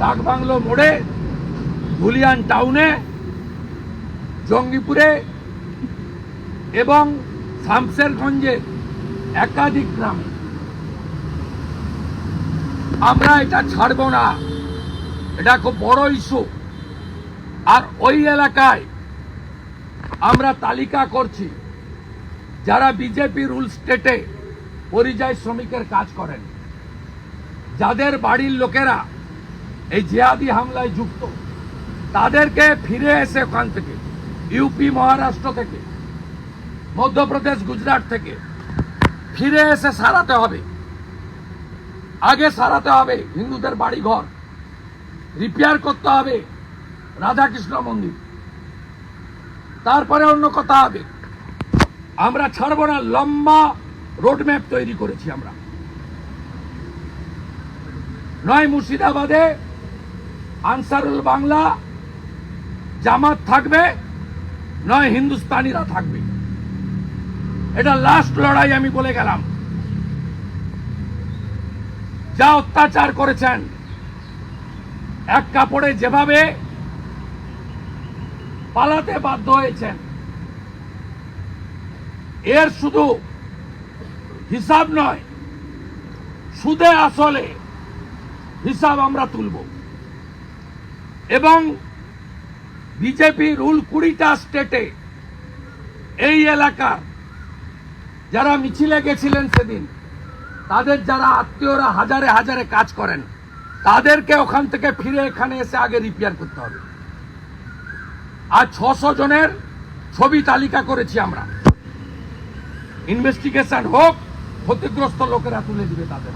ডাকবাংলো মোড়ে, ধুলিয়ান টাউনে, জঙ্গিপুরে এবং শামসেরগঞ্জে একাধিক গ্রামে। আমরা এটা ছাড়বো না। এটা খুব বড় ইস্যু আর ওই এলাকায় আমরা তালিকা করছি, যারা বিজেপি রুল স্টেটে পরিযায়ী শ্রমিকের কাজ করেন, যাদের বাড়ির লোকেরা এই জিহাদি হামলায় যুক্ত। তাদেরকে ফিরে এসে ওখান থেকে ইউপি মহারাষ্ট্র থেকে, মধ্যপ্রদেশ গুজরাট থেকে ফিরে এসে সারাতে হবে। আগে সারাতে হবে হিন্দুদের বাড়ি ঘর রিপেয়ার করতে হবে রাধাকৃষ্ণ মন্দির। তারপরে অন্য কথা হবে। আমরা ছাড়বো না, লম্বা রোডম্যাপ তৈরি করেছি আমরা। নয় মুর্শিদাবাদে আনসারুল বাংলা জামাত থাকবে, নয় হিন্দুস্তানিরা থাকবে। এটা লাস্ট লড়াই আমি বলে গেলাম। যা অত্যাচার করেছেন, এক কাপড়ে যেভাবে পালাতে বাধ্য হয়েছেন, এর শুধু হিসাব নয়, সুদে আসলে হিসাব আমরা তুলব। এবং বিজেপি রুল কুড়িটা স্টেটে এই এলাকার যারা মিছিলে গেছিলেন সেদিন, তাদের যারা আত্মীয়রা হাজারে হাজারে কাজ করেন, তাদেরকে ওখান থেকে ফিরে এখানে এসে আগে রিপেয়ার করতে হবে আর ছশো জনের ছবি তালিকা করেছি আমরা ইনভেস্টিগেশন হোক, ক্ষতিগ্রস্ত লোকেরা তুলে দিবে তাদের।